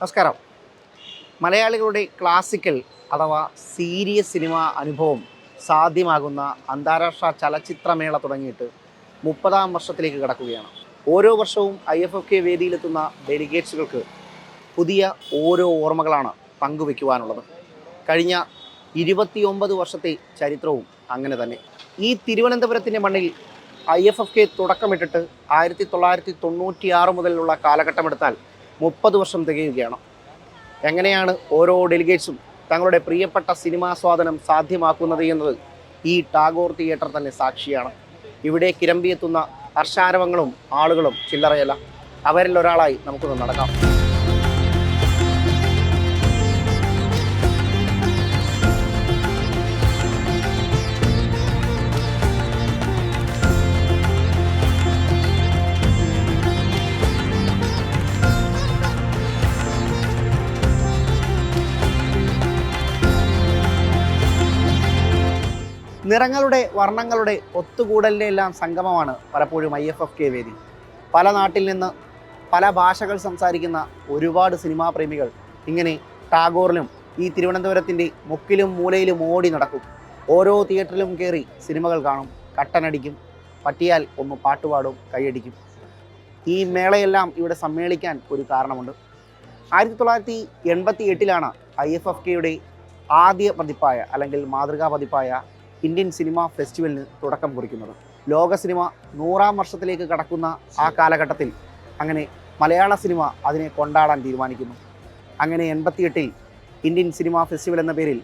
നമസ്കാരം. മലയാളികളുടെ ക്ലാസിക്കൽ അഥവാ സീരിയസ് സിനിമ അനുഭവം സാധ്യമാകുന്ന അന്താരാഷ്ട്ര ചലച്ചിത്രമേള തുടങ്ങിയിട്ട് മുപ്പതാം വർഷത്തിലേക്ക് കടക്കുകയാണ്. ഓരോ വർഷവും ഐ എഫ് എഫ് കെ വേദിയിലെത്തുന്ന ഡെലിഗേറ്റ്സുകൾക്ക് പുതിയ ഓരോ ഓർമ്മകളാണ് പങ്കുവെക്കുവാനുള്ളത്. കഴിഞ്ഞ ഇരുപത്തിയൊമ്പത് വർഷത്തെ ചരിത്രവും അങ്ങനെ തന്നെ. ഈ തിരുവനന്തപുരത്തിന്റെ മണ്ണിൽ ഐ എഫ് എഫ് കെ തുടക്കമിട്ടിട്ട് ആയിരത്തി തൊള്ളായിരത്തി തൊണ്ണൂറ്റിയാറ് മുതലുള്ള കാലഘട്ടമെടുത്താൽ മുപ്പത് വർഷം തികയുകയാണ്. എങ്ങനെയാണ് ഓരോ ഡെലിഗേറ്റ്സും തങ്ങളുടെ പ്രിയപ്പെട്ട സിനിമാസ്വാദനം സാധ്യമാക്കുന്നത് എന്നത് ഈ ടാഗോർ തിയേറ്റർ തന്നെ സാക്ഷിയാണ്. ഇവിടെ കിരമ്പിയെത്തുന്ന ഹർഷാരവങ്ങളും ആളുകളും ചില്ലറയല്ല. അവരിൽ ഒരാളായി നമുക്കൊന്ന് നടക്കാം. നിറങ്ങളുടെ വർണങ്ങളുടെ ഒത്തുകൂടലിന്റെ എല്ലാം സംഗമമാണ് പലപ്പോഴും ഐ എഫ് എഫ് കെ വേദി. പല നാട്ടിൽ നിന്ന് പല ഭാഷകൾ സംസാരിക്കുന്ന ഒരുപാട് സിനിമാ പ്രേമികൾ ഇങ്ങനെ ടാഗോറിലും ഈ തിരുവനന്തപുരത്തിന്റെ മുക്കിലും മൂലയിലും ഓടി നടക്കും. ഓരോ തിയേറ്ററിലും കയറി സിനിമകൾ കാണും. കട്ടനടിക്കും. പറ്റിയാൽ ഒന്ന് പാട്ടുപാടും കൈയടിക്കും. ഈ മേളയെല്ലാം ഇവിടെ സമ്മേളിക്കാൻ ഒരു കാരണമുണ്ട്. ആയിരത്തി തൊള്ളായിരത്തി എൺപത്തി എട്ടിലാണ് ഐ എഫ് എഫ് കെയുടെ ആദ്യ പതിപ്പായ അല്ലെങ്കിൽ മാതൃകാ പതിപ്പായ ഇന്ത്യൻ സിനിമാ ഫെസ്റ്റിവലിന് തുടക്കം കുറിക്കുന്നത്. ലോക സിനിമ നൂറാം വർഷത്തിലേക്ക് കടക്കുന്ന ആ കാലഘട്ടത്തിൽ അങ്ങനെ മലയാള സിനിമ അതിനെ കൊണ്ടാടാൻ തീരുമാനിക്കുന്നു. അങ്ങനെ എൺപത്തിയെട്ടിൽ ഇന്ത്യൻ സിനിമാ ഫെസ്റ്റിവൽ എന്ന പേരിൽ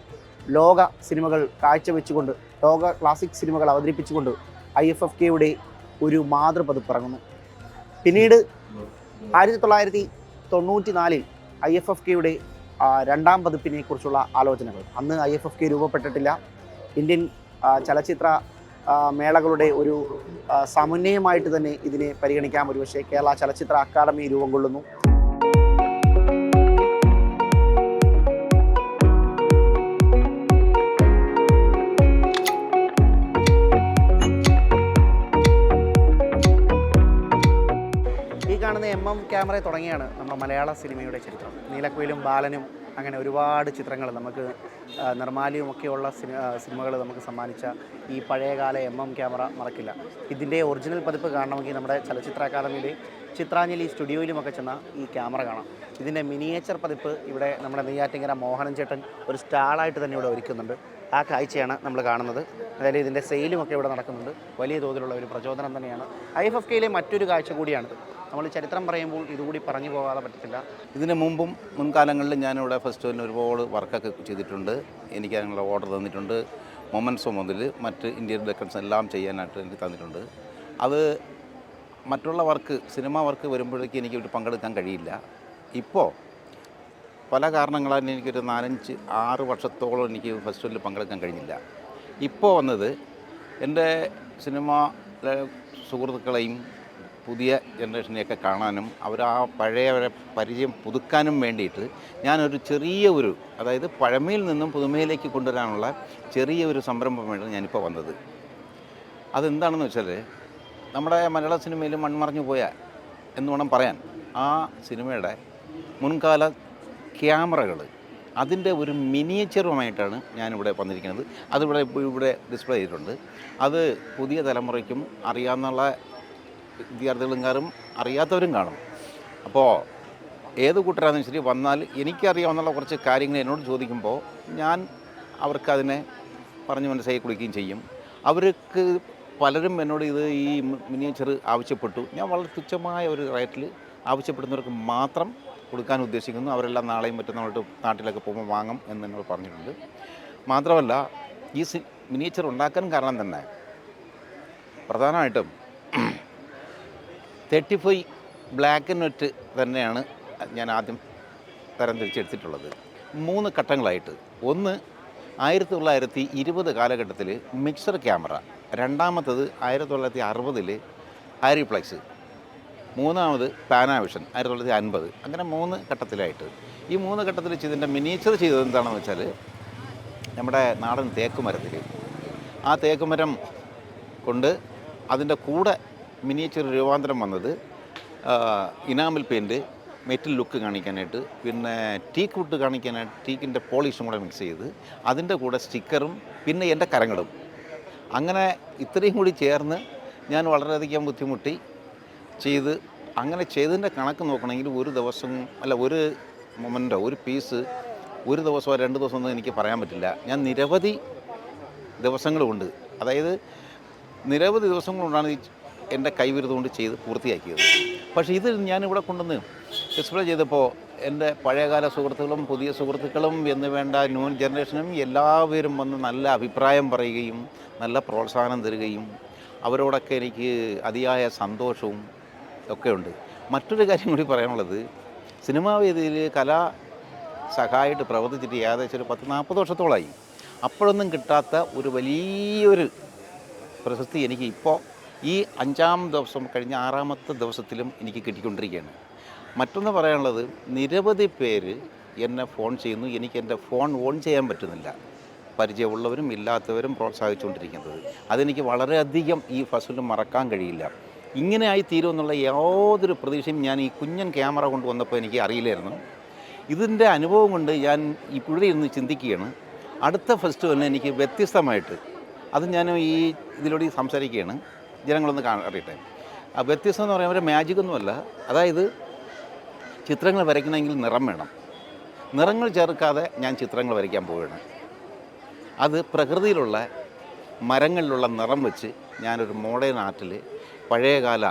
ലോക സിനിമകൾ കാഴ്ചവെച്ചുകൊണ്ട് ലോക ക്ലാസിക് സിനിമകൾ അവതരിപ്പിച്ചുകൊണ്ട് ഐ എഫ് എഫ് കെയുടെ ഒരു മാതൃപതിപ്പ് ഇറങ്ങുന്നു പിന്നീട് ആയിരത്തി തൊള്ളായിരത്തി തൊണ്ണൂറ്റി നാലിൽ ഐ എഫ് എഫ് കെയുടെ രണ്ടാം പതിപ്പിനെ കുറിച്ചുള്ള ആലോചനകൾ. അന്ന് ഐ എഫ് എഫ് കെ രൂപപ്പെട്ടിട്ടില്ല. ഇന്ത്യൻ ചലച്ചിത്ര മേളകളുടെ ഒരു സമന്വയമായിട്ട് തന്നെ ഇതിനെ പരിഗണിക്കാം. ഒരുപക്ഷെ കേരള ചലച്ചിത്ര അക്കാദമി രൂപം കൊള്ളുന്നു. ഈ കാണുന്ന എം എം ക്യാമറ തുടങ്ങിയാണ് നമ്മുടെ മലയാള സിനിമയുടെ ചരിത്രം. നീലക്കുയിലും ബാലനും അങ്ങനെ ഒരുപാട് ചിത്രങ്ങൾ നമുക്ക് നിർമ്മാലിയുമൊക്കെയുള്ള സിനിമ സിനിമകൾ നമുക്ക് സമ്മാനിച്ച ഈ പഴയകാല എം എം ക്യാമറ മറക്കില്ല. ഇതിന്റെ ഒറിജിനൽ പതിപ്പ് കാണണമെങ്കിൽ നമ്മുടെ ചലച്ചിത്ര അക്കാദമിയിലെ ചിത്രാഞ്ജലി സ്റ്റുഡിയോയിലുമൊക്കെ ചെന്ന ഈ ക്യാമറ കാണാം. ഇതിന്റെ മിനിയേച്ചർ പതിപ്പ് ഇവിടെ നമ്മുടെ നെയ്യാറ്റിങ്കര മോഹനൻ ചേട്ടൻ ഒരു സ്റ്റാളായിട്ട് തന്നെ ഇവിടെ ഒരുക്കുന്നുണ്ട്. ആ കാഴ്ചയാണ് നമ്മൾ കാണുന്നത്. അതായത് ഇതിന്റെ സെയിലും ഒക്കെ ഇവിടെ നടക്കുന്നുണ്ട്. വലിയ തോതിലുള്ള ഒരു പ്രചോദനം തന്നെയാണ്. ഐ എഫ് എഫ് കെയിലെ മറ്റൊരു കാഴ്ച കൂടിയാണിത്. നമ്മൾ ചരിത്രം പറയുമ്പോൾ ഇതുകൂടി പറഞ്ഞു പോകാതെ പറ്റത്തില്ല. ഇതിന് മുമ്പും മുൻകാലങ്ങളിൽ ഞാനിവിടെ ഫെസ്റ്റിവലിന് ഒരുപാട് വർക്കൊക്കെ ചെയ്തിട്ടുണ്ട്. എനിക്ക് അതിനുള്ള ഓർഡർ തന്നിട്ടുണ്ട്. മൊമെൻസോ മുതൽ മറ്റ് ഇന്ത്യൻ ഡെക്കൻസ് എല്ലാം ചെയ്യാനായിട്ട് എനിക്ക് തന്നിട്ടുണ്ട്. അത് മറ്റുള്ള വർക്ക് സിനിമ വർക്ക് വരുമ്പോഴേക്കും എനിക്ക് പങ്കെടുക്കാൻ കഴിയില്ല. ഇപ്പോൾ പല കാരണങ്ങളാൽ എനിക്കൊരു നാലഞ്ച് ആറ് വർഷത്തോളം എനിക്ക് ഫെസ്റ്റിവലിൽ പങ്കെടുക്കാൻ കഴിഞ്ഞില്ല. ഇപ്പോൾ വന്നത് എന്റെ സിനിമ സുഹൃത്തുക്കളെയും പുതിയ ജനറേഷനെയൊക്കെ കാണാനും അവർ ആ പഴയവരെ പരിചയം പുതുക്കാനും വേണ്ടിയിട്ട് ഞാനൊരു ചെറിയ ഒരു അതായത് പഴമയിൽ നിന്നും പുതുമയിലേക്ക് കൊണ്ടുവരാനുള്ള ചെറിയ ഒരു സംരംഭമാണ് ഞാനിപ്പോൾ വന്നത്. അതെന്താണെന്ന് വെച്ചാൽ നമ്മുടെ മലയാള സിനിമയിൽ മൺമറഞ്ഞു പോയ എന്ന് വേണം പറയാൻ. ആ സിനിമയുടെ മുൻകാല ക്യാമറകൾ അതിന്റെ ഒരു മിനിയേച്ചറുമായിട്ടാണ് ഞാനിവിടെ വന്നിരിക്കുന്നത്. അതിവിടെ ഇവിടെ ഡിസ്പ്ലേ ചെയ്തിട്ടുണ്ട്. അത് പുതിയ തലമുറയ്ക്കും അറിയാവുന്ന വിദ്യാർത്ഥികളും കാരും അറിയാത്തവരും കാണും. അപ്പോൾ ഏത് കൂട്ടരാണെന്ന് ശരി വന്നാൽ എനിക്കറിയാവുന്ന കുറച്ച് കാര്യങ്ങൾ എന്നോട് ചോദിക്കുമ്പോൾ ഞാൻ അവർക്കതിനെ പറഞ്ഞ് മനസ്സിലാക്കി കൊടുക്കുകയും ചെയ്യും. അവർക്ക് പലരും എന്നോട് ഇത് ഈ മിനിയേച്ചർ ആവശ്യപ്പെട്ടു. ഞാൻ വളരെ തുച്ഛമായ ഒരു റേറ്റിൽ ആവശ്യപ്പെടുന്നവർക്ക് മാത്രം കൊടുക്കാൻ ഉദ്ദേശിക്കുന്നു. അവരെല്ലാം നാളെയും മറ്റന്നാളോട്ട് നാട്ടിലൊക്കെ പോകുമ്പോൾ വാങ്ങും എന്ന് എന്നോട് പറഞ്ഞിട്ടുണ്ട്. മാത്രമല്ല ഈ മിനിയേച്ചർ ഉണ്ടാക്കാൻ കാരണം തന്നെ പ്രധാനമായിട്ടും thirty five black and white തന്നെയാണ് ഞാൻ ആദ്യം തരം തിരിച്ചെടുത്തിട്ടുള്ളത് മൂന്ന് ഘട്ടങ്ങളായിട്ട്. ഒന്ന് ആയിരത്തി തൊള്ളായിരത്തി ഇരുപത് കാലഘട്ടത്തിൽ മിക്സർ ക്യാമറ രണ്ടാമത്തത് ആയിരത്തി തൊള്ളായിരത്തി അറുപതിൽ ആരിപ്ലക്സ് മൂന്നാമത് പാനാവിഷൻ ആയിരത്തി തൊള്ളായിരത്തി അൻപത് അങ്ങനെ മൂന്ന് ഘട്ടത്തിലായിട്ട്. ഈ മൂന്ന് ഘട്ടത്തിൽ ചെയ്തതിന്റെ മിനിയേച്ചർ ചെയ്തത് എന്താണെന്ന് വെച്ചാൽ നമ്മുടെ നാടൻ തേക്കുമരത്തിൽ ആ തേക്കുമരം കൊണ്ട് അതിന്റെ കൂടെ മിനിയേച്ചർ രൂപാന്തരം വന്നത് ഇനാമിൽ ഇനാമൽ പെയിന്റ് മെറ്റൽ ലുക്ക് കാണിക്കാനായിട്ട് പിന്നെ ടീക്ക് വുഡ് കാണിക്കാനായിട്ട് ടീക്കിന്റെ പോളിഷും കൂടെ മിക്സ് ചെയ്ത് അതിന്റെ കൂടെ സ്റ്റിക്കറും പിന്നെ എന്റെ കരങ്ങളും. അങ്ങനെ ഇത്രയും കൂടി ചേർന്ന് ഞാൻ വളരെയധികം ബുദ്ധിമുട്ടി ചെയ്ത് അങ്ങനെ ചെയ്തതിന്റെ കണക്ക് നോക്കണമെങ്കിൽ ഒരു ദിവസം അല്ല ഒരു മൊമെന്റോ ഒരു പീസ് ഒരു ദിവസമോ രണ്ട് ദിവസമോ ഒന്നും എനിക്ക് പറയാൻ പറ്റില്ല. ഞാൻ നിരവധി ദിവസങ്ങളുമുണ്ട് അതായത് നിരവധി ദിവസം കൊണ്ടാണ് എന്റെ കൈവിരുത് കൊണ്ട് ചെയ്ത് പൂർത്തിയാക്കിയത്. പക്ഷേ ഇത് ഞാനിവിടെ കൊണ്ടുവന്ന് ഡിസ്പ്ലേ ചെയ്തപ്പോൾ എന്റെ പഴയകാല സുഹൃത്തുക്കളും പുതിയ സുഹൃത്തുക്കളും എന്ന് വേണ്ട ന്യൂ ജനറേഷനും എല്ലാവരും വന്ന് നല്ല അഭിപ്രായം പറയുകയും നല്ല പ്രോത്സാഹനം തരികയും അവരോടൊക്കെ എനിക്ക് അതിയായ സന്തോഷവും ഒക്കെ ഉണ്ട് മറ്റൊരു കാര്യം കൂടി പറയാനുള്ളത്. സിനിമാ വേദിയിൽ കലാ സഹായിട്ട് പ്രവർത്തിച്ചിട്ട് ഏകദേശം ഒരു പത്ത് നാൽപ്പത് വർഷത്തോളമായി അപ്പോഴൊന്നും കിട്ടാത്ത ഒരു വലിയൊരു പ്രശസ്തി എനിക്ക് ഇപ്പോൾ ഈ അഞ്ചാം ദിവസം കഴിഞ്ഞ ആറാമത്തെ ദിവസത്തിലും എനിക്ക് കിട്ടിക്കൊണ്ടിരിക്കുകയാണ്. മറ്റൊന്ന് പറയാനുള്ളത് നിരവധി പേര് എന്നെ ഫോൺ ചെയ്യുന്നു. എനിക്ക് എന്റെ ഫോൺ ഓൺ ചെയ്യാൻ പറ്റുന്നില്ല. പരിചയമുള്ളവരും ഇല്ലാത്തവരും പ്രോത്സാഹിച്ചുകൊണ്ടിരിക്കുന്നത്. അതെനിക്ക് വളരെയധികം ഈ ഫസലും മറക്കാൻ കഴിയില്ല. ഇങ്ങനെ ആയി തീരുമെന്നുള്ള യാതൊരു പ്രതീക്ഷയും ഞാൻ ഈ കുഞ്ഞൻ ക്യാമറ കൊണ്ട് വന്നപ്പോൾ എനിക്ക് അറിയില്ലായിരുന്നു. ഇതിന്റെ അനുഭവം കൊണ്ട് ഞാൻ ഇവിടെ ഇരുന്ന് ചിന്തിക്കുകയാണ്. അടുത്ത ഫെസ്റ്റിവലിന് എനിക്ക് വ്യത്യസ്തമായിട്ട് അത് ഞാൻ ഈ ഇതിലൂടെ സംസാരിക്കുകയാണ്. ജനങ്ങളൊന്ന് കാണ അറിയട്ടെ. ആ വ്യത്യസ്തം എന്ന് പറയുമ്പോൾ മാജിക് ഒന്നുമല്ല അതായത് ചിത്രങ്ങൾ വരയ്ക്കണമെങ്കിൽ നിറം വേണം. നിറങ്ങൾ ചേർക്കാതെ ഞാൻ ചിത്രങ്ങൾ വരയ്ക്കാൻ പോവുകയാണ്. അത് പ്രകൃതിയിലുള്ള മരങ്ങളിലുള്ള നിറം വെച്ച് ഞാനൊരു മോഡേൺ ആർട്ടിൽ പഴയകാല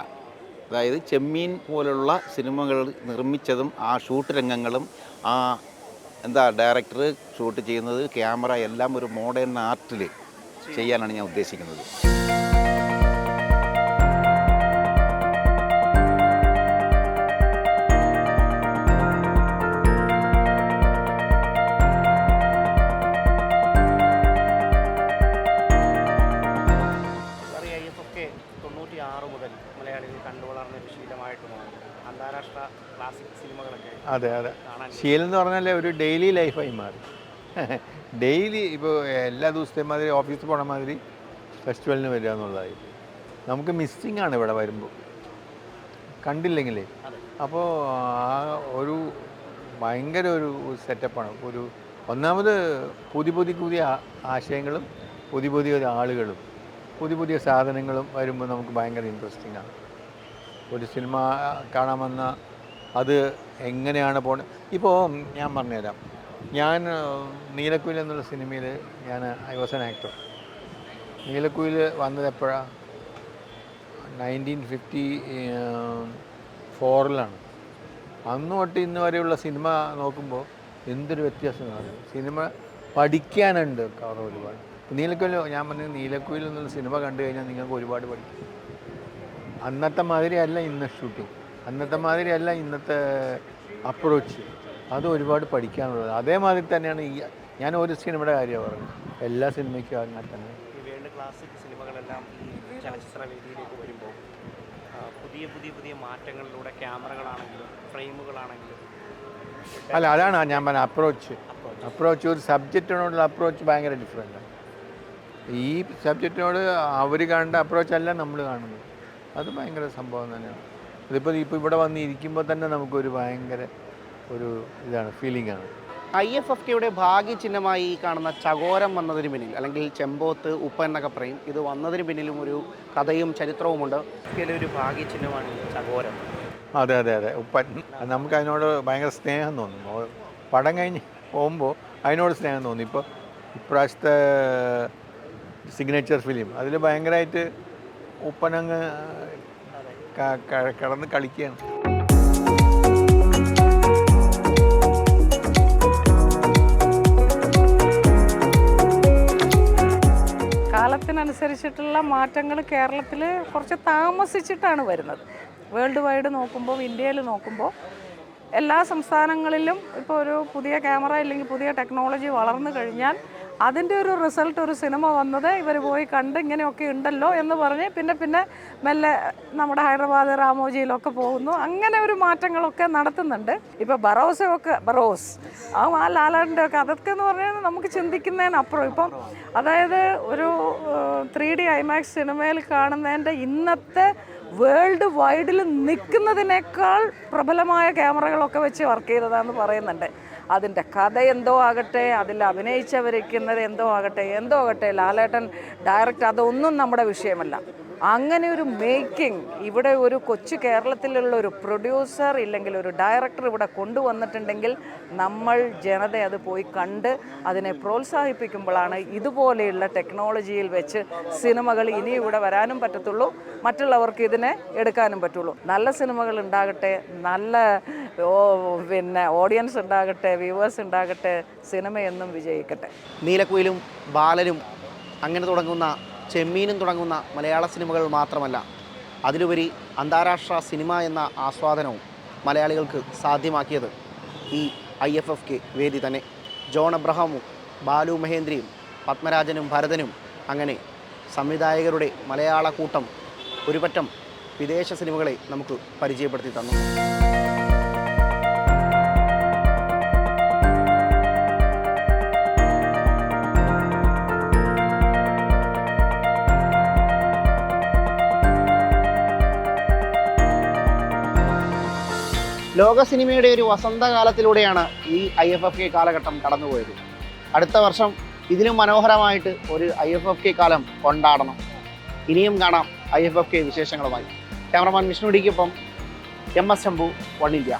അതായത് ചെമ്മീൻ പോലുള്ള സിനിമകൾ നിർമ്മിച്ചതും ആ ഷൂട്ട് രംഗങ്ങളും ആ എന്താ ഡയറക്ടർ ഷൂട്ട് ചെയ്യുന്നത് ക്യാമറ എല്ലാം ഒരു മോഡേൺ ആർട്ടിൽ ചെയ്യാനാണ് ഞാൻ ഉദ്ദേശിക്കുന്നത്. കണ്ടുവളർന്ന ശീലമായിട്ട് മാറി അന്താരാഷ്ട്ര ക്ലാസിക് സിനിമകളൊക്കെ അതെ അതെ. ശീലം എന്ന് പറഞ്ഞാൽ ഒരു ഡെയിലി ലൈഫായി മാറി. ഡെയിലി ഇപ്പോൾ എല്ലാ ദിവസത്തെയും മാതിരി ഓഫീസിൽ പോണ മാതിരി ഫെസ്റ്റിവലിന് വരിക എന്നുള്ളതായി. നമുക്ക് മിസ്സിങ് ആണ് ഇവിടെ വരുമ്പോൾ കണ്ടില്ലെങ്കിലേ. അപ്പോൾ ആ ഒരു ഭയങ്കര ഒരു സെറ്റപ്പാണ് ഒരു ഒന്നാമത് പുതിയ പുതിയ പുതിയ ആശയങ്ങളും പുതിയ പുതിയ ആളുകളും പുതിയ പുതിയ സാധനങ്ങളും വരുമ്പോൾ നമുക്ക് ഭയങ്കര ഇൻട്രസ്റ്റിംഗ് ആണ്. ഒരു സിനിമ കാണാമെന്ന് അത് എങ്ങനെയാണ് പോണ ഇപ്പോൾ ഞാൻ പറഞ്ഞുതരാം. ഞാൻ നീലക്കുയിൽ എന്നുള്ള സിനിമയിൽ ഞാൻ I was an actor. Neelakuyil വന്നത് എപ്പോഴാണ് നയന്റീൻ ഫിഫ്റ്റി ഫോറിലാണ്. അന്ന് തൊട്ട് ഇന്ന് വരെയുള്ള സിനിമ നോക്കുമ്പോൾ എന്തൊരു വ്യത്യാസമാണ് സിനിമ പഠിക്കാനുണ്ട് ഒരുപാട്. നീലക്കുയിൽ ഞാൻ പറഞ്ഞത് നീലക്കുയിൽ എന്നുള്ള സിനിമ കണ്ടു കഴിഞ്ഞാൽ നിങ്ങൾക്ക് ഒരുപാട് പഠിക്കും. അന്നത്തെ മാതിരിയല്ല ഇന്ന് ഷൂട്ടിങ് അന്നത്തെ മാതിരിയല്ല ഇന്നത്തെ അപ്രോച്ച് അത് ഒരുപാട് പഠിക്കാനുള്ളത്. അതേമാതിരി തന്നെയാണ് ഈ ഞാൻ ഒരു സിനിമയുടെ കാര്യം പറഞ്ഞത്. എല്ലാ സിനിമയ്ക്കും അങ്ങനെ തന്നെ. ക്ലാസിക് സിനിമകളെല്ലാം ഈ ചലച്ചിത്ര വേദിയിലേക്ക് വരുമ്പോൾ പുതിയ പുതിയ പുതിയ മാറ്റങ്ങളിലൂടെ ക്യാമറകളാണെങ്കിലും ഫ്രെയിമുകളാണെങ്കിലും. അല്ല അതാണ് ഞാൻ പറഞ്ഞ അപ്രോച്ച് അപ്രോച്ച് ഒരു സബ്ജക്റ്റിനോടുള്ള അപ്രോച്ച് ഭയങ്കര ഡിഫറെന്റ് ഈ സബ്ജക്റ്റിനോട് അവർ കാണേണ്ട അപ്രോച്ച് അല്ല നമ്മൾ കാണുന്നത്. അത് ഭയങ്കര സംഭവം തന്നെയാണ്. അതിപ്പോൾ ഇപ്പോൾ ഇവിടെ വന്ന് ഇരിക്കുമ്പോൾ തന്നെ നമുക്കൊരു ഭയങ്കര ഒരു ഇതാണ് ഫീലിംഗ് ആണ്. ഐ എഫ് എഫ് കെയുടെ ഭാഗ്യചിഹ്നമായി ഈ കാണുന്ന ചകോരം വന്നതിന് പിന്നിൽ അല്ലെങ്കിൽ ചെമ്പോത്ത് ഉപ്പ എന്നൊക്കെ പറയും ഇത് വന്നതിന് പിന്നിലും ഒരു കഥയും ചരിത്രവുമുണ്ട്. ഒരു ഭാഗ്യചിഹ്നമാണ് ഈ ചകോരം. അതെ അതെ അതെ ഉപ്പൻ. നമുക്ക് അതിനോട് ഭയങ്കര സ്നേഹം തോന്നും. പടം കഴിഞ്ഞ് പോകുമ്പോൾ അതിനോട് സ്നേഹം തോന്നി. ഇപ്പോൾ ഇപ്രാവശ്യത്തെ സിഗ്നേച്ചർ ഫിലിം അതിൽ ഭയങ്കരമായിട്ട് ക- കിടന്ന് കളിക്കുകയാണ്. കാലത്തിനനുസരിച്ചിട്ടുള്ള മാറ്റങ്ങൾ കേരളത്തിൽ കുറച്ച് താമസിച്ചിട്ടാണ് വരുന്നത്. വേൾഡ് വൈഡ് നോക്കുമ്പോൾ ഇന്ത്യയിൽ നോക്കുമ്പോൾ എല്ലാ സംസ്ഥാനങ്ങളിലും ഇപ്പോൾ ഒരു പുതിയ ക്യാമറ ഇല്ലെങ്കിൽ പുതിയ ടെക്നോളജി വളർന്നു കഴിഞ്ഞാൽ അതിന്റെ ഒരു റിസൾട്ട് ഒരു സിനിമ വന്നത് ഇവർ പോയി കണ്ട് ഇങ്ങനെയൊക്കെ ഉണ്ടല്ലോ എന്ന് പറഞ്ഞ് പിന്നെ പിന്നെ മെല്ലെ നമ്മുടെ ഹൈദരാബാദ് രാമോജിയിലൊക്കെ പോകുന്നു. അങ്ങനെ ഒരു മാറ്റങ്ങളൊക്കെ നടത്തുന്നുണ്ട്. ഇപ്പോൾ ബറോസൊക്കെ ബറോസ് ആ ആ ലാലാടിന്റെ ഒക്കെ അതൊക്കെ എന്ന് പറഞ്ഞാൽ നമുക്ക് ചിന്തിക്കുന്നതിനപ്പുറം ഇപ്പം അതായത് ഒരു ത്രീ ഡി ഐമാക്സ് സിനിമയിൽ കാണുന്നതിന്റെ ഇന്നത്തെ വേൾഡ് വൈഡിൽ നിൽക്കുന്നതിനേക്കാൾ പ്രബലമായ ക്യാമറകളൊക്കെ വെച്ച് വർക്ക് ചെയ്തതാന്ന് പറയുന്നുണ്ട്. അതിന്റെ കഥ എന്തോ ആകട്ടെ അതിൽ അഭിനയിച്ചവരിക്കുന്നത് എന്തോ ആകട്ടെ എന്തോ ആകട്ടെ. ലാലേട്ടൻ ഡയറക്റ്റ് അതൊന്നും നമ്മുടെ വിഷയമല്ല. അങ്ങനെ ഒരു മേക്കിംഗ് ഇവിടെ ഒരു കൊച്ചു കേരളത്തിലുള്ള ഒരു പ്രൊഡ്യൂസർ ഇല്ലെങ്കിൽ ഒരു ഡയറക്ടർ ഇവിടെ കൊണ്ടുവന്നിട്ടുണ്ടെങ്കിൽ നമ്മൾ ജനത അത് പോയി കണ്ട് അതിനെ പ്രോത്സാഹിപ്പിക്കുമ്പോഴാണ് ഇതുപോലെയുള്ള ടെക്നോളജിയിൽ വെച്ച് സിനിമകൾ ഇനി ഇവിടെ വരാനും പറ്റത്തുള്ളൂ. മറ്റുള്ളവർക്ക് ഇതിനെ എടുക്കാനും പറ്റുള്ളൂ. നല്ല സിനിമകൾ ഉണ്ടാകട്ടെ നല്ല പിന്നെ ഓഡിയൻസ് ഉണ്ടാകട്ടെ വ്യൂവേഴ്സ് ഉണ്ടാകട്ടെ സിനിമയെന്നും വിജയിക്കട്ടെ. നീലക്കുയിലും ബാലനും അങ്ങനെ തുടങ്ങുന്ന ചെമ്മീനും തുടങ്ങുന്ന മലയാള സിനിമകൾ മാത്രമല്ല അതിലുപരി അന്താരാഷ്ട്ര സിനിമ എന്ന ആസ്വാദനവും മലയാളികൾക്ക് സാധ്യമാക്കിയത് ഈ ഐ എഫ് എഫ് കെ വേദി തന്നെ. ജോൺ അബ്രഹാമും ബാലു മഹേന്ദ്രയും പത്മരാജനും ഭരതനും അങ്ങനെ സംവിധായകരുടെ മലയാള കൂട്ടം ഒരുപറ്റം വിദേശ സിനിമകളെ നമുക്ക് പരിചയപ്പെടുത്തി തന്നു. ലോക സിനിമയുടെ ഒരു വസന്തകാലത്തിലൂടെയാണ് ഈ ഐ എഫ് എഫ് കെ കാലഘട്ടം കടന്നുപോയത്. അടുത്ത വർഷം ഇതിലും മനോഹരമായിട്ട് ഒരു ഐ എഫ് എഫ് കെ കാലം കൊണ്ടാടണം. ഇനിയും കാണാം ഐ എഫ് എഫ് കെ വിശേഷങ്ങളുമായി. Cameraman വിഷ്ണുടിക്കൊപ്പം M S Shambhu one India.